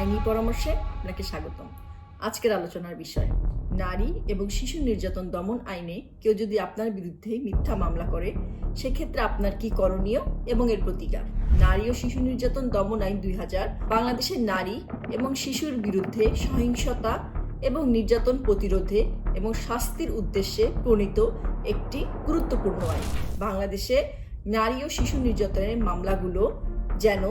আইনি পরামর্শে আপনাকে স্বাগতম। আজকের আলোচনার বিষয়, নারী এবং শিশু নির্যাতন দমন আইনে কেউ যদি আপনার বিরুদ্ধে মিথ্যা মামলা করে, সেক্ষেত্রে আপনার কি করণীয় এবং এর প্রতিকার? নারী ও শিশু নির্যাতন দমন আইন দুই হাজার, বাংলাদেশের নারী এবং শিশুর বিরুদ্ধে সহিংসতা এবং নির্যাতন প্রতিরোধে এবং শাস্তির উদ্দেশ্যে প্রণীত একটি গুরুত্বপূর্ণ আইন। বাংলাদেশে নারী ও শিশু নির্যাতনের মামলাগুলো যেন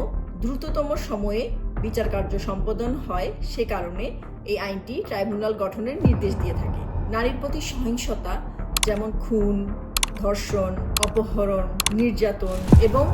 দ্রুততম সময়ে বিচার কার্য সম্পাদন হয় সে কারণে এই আইনটি ট্রাইব্যুনাল গঠনের নির্দেশ দিয়ে থাকে। নারীর প্রতি সহিংসতা, যেমন খুন, ধর্ষণ, অপহরণ, নির্যাতন এবং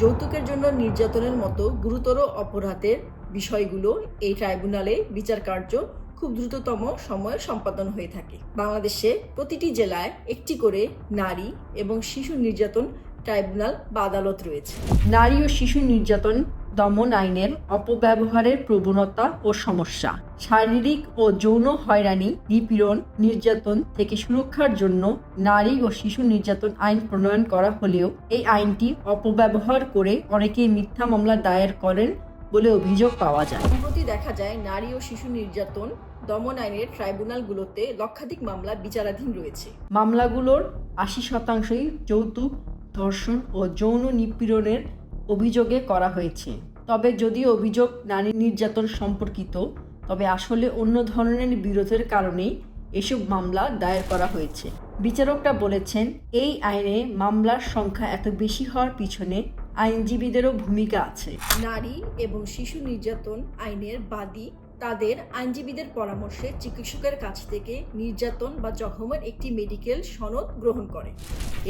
যৌতুকের জন্য নির্যাতনের মতো গুরুতর অপরাধের বিষয়গুলো এই ট্রাইব্যুনালে বিচার কার্য খুব দ্রুততম সময়ে সম্পাদন হয়ে থাকে। বাংলাদেশে প্রতিটি জেলায় একটি করে নারী এবং শিশু নির্যাতন ট্রাইব্যুনাল বা আদালত রয়েছে। নারী ও শিশু নির্যাতন দমন আইনের অপব্যবহারের প্রবণতা ও সমস্যা। শারীরিক ও যৌন হয়রানি নিপীড়ন নির্যাতন থেকে সুরক্ষার জন্য নারী ও শিশু নির্যাতন আইন প্রণয়ন করা হলেও এই আইনটি অপব্যবহার করে অনেকেই মিথ্যা মামলা দায়ের করেন বলে অভিযোগ পাওয়া যায়। সম্প্রতি দেখা যায় নারী ও শিশু নির্যাতন দমন আইনের ট্রাইব্যুনালগুলোতে লক্ষাধিক মামলা বিচারাধীন রয়েছে। মামলাগুলোর আশি শতাংশই যৌতুক ধর্ষণ ও যৌন নিপীড়নের অভিযোগে করা হয়েছে। তবে যদি অভিযোগ নারী নির্যাতন সম্পর্কিত তবে আসলে অন্য ধরনের বিরোধের কারণেই এসব মামলা দায়ের করা হয়েছে। বিচারকরা বলেছেন এই আইনে মামলার সংখ্যা এত বেশি হওয়ার পিছনে আইনজীবীদেরও ভূমিকা আছে। নারী এবং শিশু নির্যাতন আইনের বাদী তাদের আইনজীবীদের পরামর্শে চিকিৎসকের কাছ থেকে নির্যাতন বা জখমের একটি মেডিকেল সনদ গ্রহণ করে।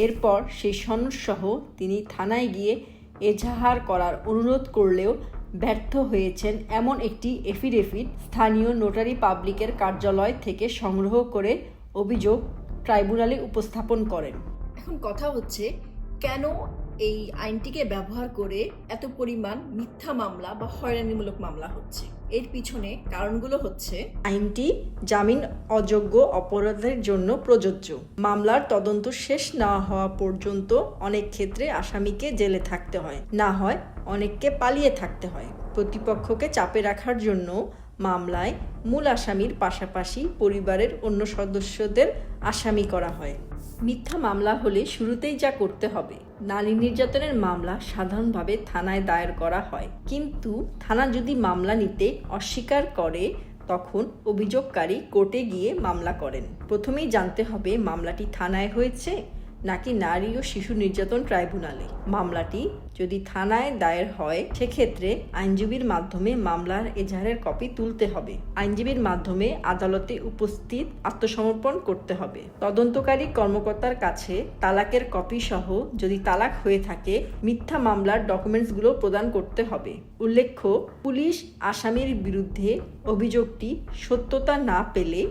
এরপর সেই সনদসহ তিনি থানায় গিয়ে এজাহার করার অনুরোধ করলেও ব্যর্থ হয়েছেন এমন একটি এফিডেভিট স্থানীয় নোটারি পাবলিকের কার্যালয় থেকে সংগ্রহ করে অভিযোগ ট্রাইব্যুনালে উপস্থাপন করেন। এখন কথা হচ্ছে, কেন এই আইনটিকে ব্যবহার করে এত পরিমাণ মিথ্যা মামলা বা হয়রানিমূলক মামলা হচ্ছে? এর পিছনে কারণগুলো হচ্ছে আইনটি জামিন অযোগ্য অপরাধের জন্য প্রযোজ্য। মামলার তদন্ত শেষ না হওয়া পর্যন্ত অনেক ক্ষেত্রে আসামিকে জেলে থাকতে হয়। না হয় অনেককে পালিয়ে থাকতে হয়। প্রতিপক্ষকে চাপে রাখার জন্য মামলায় মূল আসামির পাশাপাশি পরিবারের অন্য সদস্যদের আসামি করা হয়। মিথ্যা মামলা হলে শুরুতেই যা করতে হবে নারী নির্যাতনের মামলা সাধারণভাবে থানায় দায়ের করা হয়। কিন্তু থানা যদি মামলা নিতে অস্বীকার করে, তখন অভিযোগকারী কোর্টে গিয়ে মামলা করেন। প্রথমেই জানতে হবে মামলাটি থানায় হয়েছে নাকি নারী ও শিশু নির্যাতন ট্রাইব্যুনালে? মামলাটি যদি থানায় দায়ের হয়, সেক্ষেত্রে আইনজীবীর মাধ্যমে মামলার এজাহারের কপি তুলতে হবে। আইনজীবীর মাধ্যমে আদালতে উপস্থিত আত্মসমর্পণ করতে হবে। তদন্তকারী কর্মকর্তার কাছে তালাকের কপি সহ যদি তালাক হয়ে থাকে, মিথ্যা মামলার ডকুমেন্টসগুলো প্রদান করতে হবে। উল্লেখ্য, পুলিশ আসামির বিরুদ্ধে অভিযোগটি সত্যতা না পেলে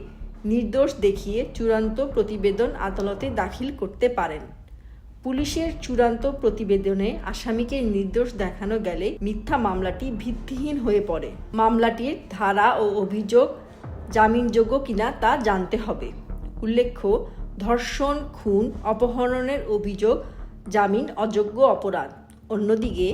নির্দোষ দেখিয়ে চূড়ান্ত প্রতিবেদন আদালতে দাখিল করতে পারেন। পুলিশের চূড়ান্ত প্রতিবেদনে আসামিকে নির্দোষ দেখানো গেলে মিথ্যা মামলাটি ভিত্তিহীন হয়ে পড়ে। মামলাটির ধারা ও অভিযোগ জামিনযোগ্য কিনা তা জানতে হবে। উল্লেখ্য, ধর্ষণ, খুন, অপহরণের অভিযোগ, জামিন অযোগ্য অপরাধ। অন্যদিকে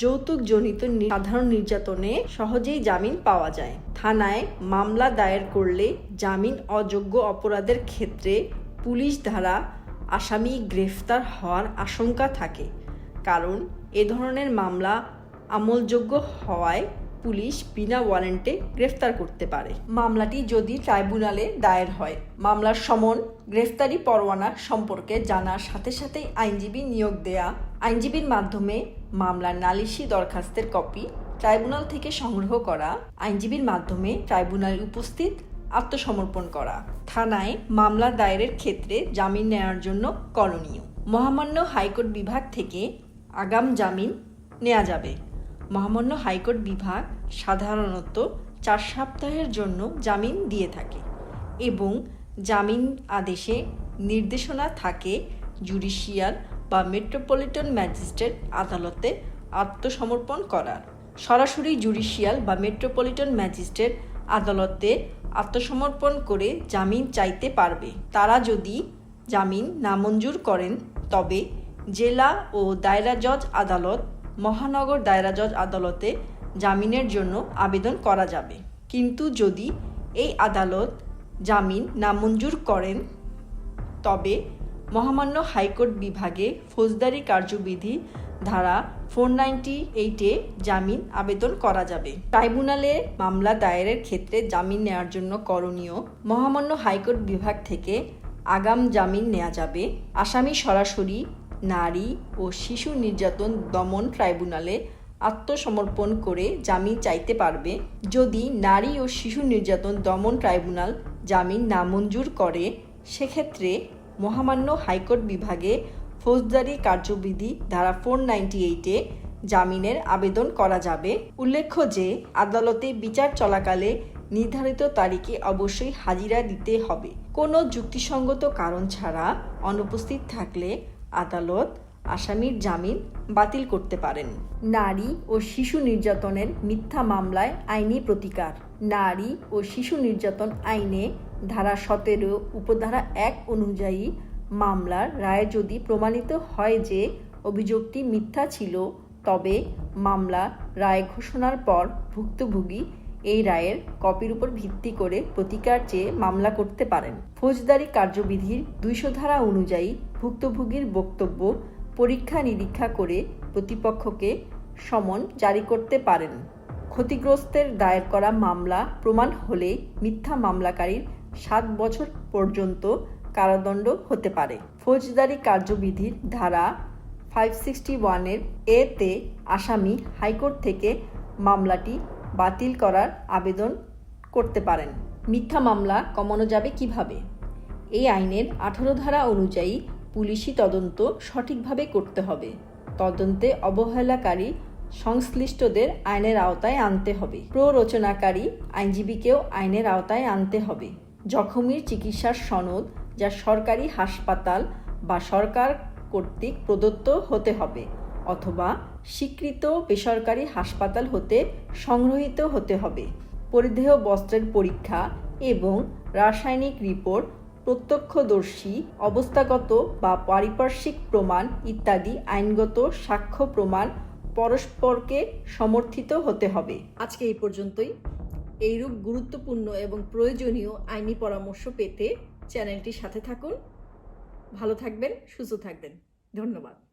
যৌতুকজনিত সাধারণ নির্যাতনে সহজেই জামিন পাওয়া যায়। থানায় মামলা দায়ের করলে জামিন অযোগ্য অপরাধের ক্ষেত্রে পুলিশ দ্বারা আসামি গ্রেফতার হওয়ার আশঙ্কা থাকে। কারণ এ ধরনের মামলা আমলযোগ্য হওয়ায় পুলিশ বিনা ওয়ারেন্টে গ্রেফতার করতে পারে। মামলাটি যদি ট্রাইব্যুনালে দায়ের হয়, মামলার সমন, গ্রেফতারি পরোয়ানা সম্পর্কে জানার সাথে সাথেই আইনজীবী নিয়োগ দেয়া, আইনজীবীর মাধ্যমে মামলার নালিশি দরখাস্তের কপি ট্রাইব্যুনাল থেকে সংগ্রহ করা, আইনজীবীর মাধ্যমে ট্রাইব্যুনালে উপস্থিত আত্মসমর্পণ করা। থানায় মামলা দায়েরের ক্ষেত্রে জামিন নেওয়ার জন্য করণীয়। মহামান্য হাইকোর্ট বিভাগ থেকে আগাম জামিন নেওয়া যাবে। মহামান্য হাইকোর্ট বিভাগ সাধারণত চার সপ্তাহের জন্য জামিন দিয়ে থাকে এবং জামিন আদেশে নির্দেশনা থাকে জুডিশিয়াল বা মেট্রোপলিটন ম্যাজিস্ট্রেট আদালতে আত্মসমর্পণ করার। সরাসরি জুডিশিয়াল বা মেট্রোপলিটন ম্যাজিস্ট্রেট আদালতে আত্মসমর্পণ করে জামিন চাইতে পারবে। তারা যদি জামিন নামঞ্জুর করেন, তবে জেলা ও দায়রা জজ আদালত, মহানগর দায়রা জজ আদালতে জামিনের জন্য আবেদন করা যাবে। কিন্তু যদি এই আদালত জামিন নামঞ্জুর করেন, তবে মহামান্য হাইকোর্ট বিভাগে ফৌজদারি কার্যবিধি ধারা ফোর নাইনটি এইটে জামিন আবেদন করা যাবে। ট্রাইব্যুনালে মামলা দায়েরের ক্ষেত্রে জামিন নেওয়ার জন্য করণীয় মহামান্য হাইকোর্ট বিভাগ থেকে আগাম জামিন নেওয়া যাবে। আসামি সরাসরি নারী ও শিশু নির্যাতন দমন ট্রাইব্যুনালে আত্মসমর্পণ করে জামিন চাইতে পারবে। যদি নারী ও শিশু নির্যাতন দমন ট্রাইব্যুনাল জামিন নামঞ্জুর করে, সেক্ষেত্রে মহামান্য হাইকোর্ট বিভাগে ফৌজদারি কার্যবিধি ধারা ফোর নাইনটি এইটে জামিনের আবেদন করা যাবে। উল্লেখ্য যে, আদালতে বিচার চলাকালে নির্ধারিত তারিখে অবশ্যই হাজিরা দিতে হবে। কোনো যুক্তিসঙ্গত কারণ ছাড়া অনুপস্থিত থাকলে আদালত আসামির জামিন বাতিল করতে পারেন। নারী ও শিশু নির্যাতনের মিথ্যা মামলায় আইনি প্রতিকার। নারী ও শিশু নির্যাতন আইনে ধারা সতেরো, উপধারা এক অনুযায়ী মামলার রায় যদি প্রমাণিত হয় যে অভিযোগটি মিথ্যা ছিল, তবে মামলা রায় ঘোষণার পর ভুক্তভোগী এই রায়ের কপির উপর ভিত্তি করে প্রতিকার চেয়ে মামলা করতে পারেন। ফৌজদারি কার্যবিধির দুইশো ধারা অনুযায়ী ভুক্তভোগীর বক্তব্য পরীক্ষা নিরীক্ষা করে প্রতিপক্ষকে সমন জারি করতে পারেন। ক্ষতিগ্রস্তের দায়ের করা মামলা প্রমাণ হলে মিথ্যা মামলাকারীর সাত বছর পর্যন্ত কারাদণ্ড হতে পারে। ফৌজদারি কার্যবিধির ধারা ফাইভ সিক্সটি ওয়ানের এতে আসামি হাইকোর্ট থেকে মামলাটি বাতিল করার আবেদন করতে পারেন। মিথ্যা মামলা কমানো যাবে কীভাবে? এই আইনের আঠারো ধারা অনুযায়ী পুলিশি তদন্ত সঠিকভাবে করতে হবে। তদন্তে অবহেলাকারী সংশ্লিষ্টদের আইনের আওতায় আনতে হবে। প্ররোচনাকারী আইনজীবীকেও আইনের আওতায় আনতে হবে। জখমির চিকিৎসার সনদ যা সরকারি হাসপাতাল বা সরকার কর্তৃক প্রদত্ত হতে হবে অথবা স্বীকৃত বেসরকারি হাসপাতাল হতে সংগ্রহীত হতে হবে। পরিধেয় বস্ত্রের পরীক্ষা এবং রাসায়নিক রিপোর্ট, প্রত্যক্ষদর্শী, অবস্থাগত বা পারিপার্শ্বিক প্রমাণ ইত্যাদি আইনগত সাক্ষ্য প্রমাণ পরস্পরকে সমর্থিত হতে হবে। আজকে এই পর্যন্তই। এইরূপ গুরুত্বপূর্ণ এবং প্রয়োজনীয় আইনি পরামর্শ পেতে চ্যানেলটির সাথে থাকুন। ভালো থাকবেন, সুস্থ থাকবেন। ধন্যবাদ।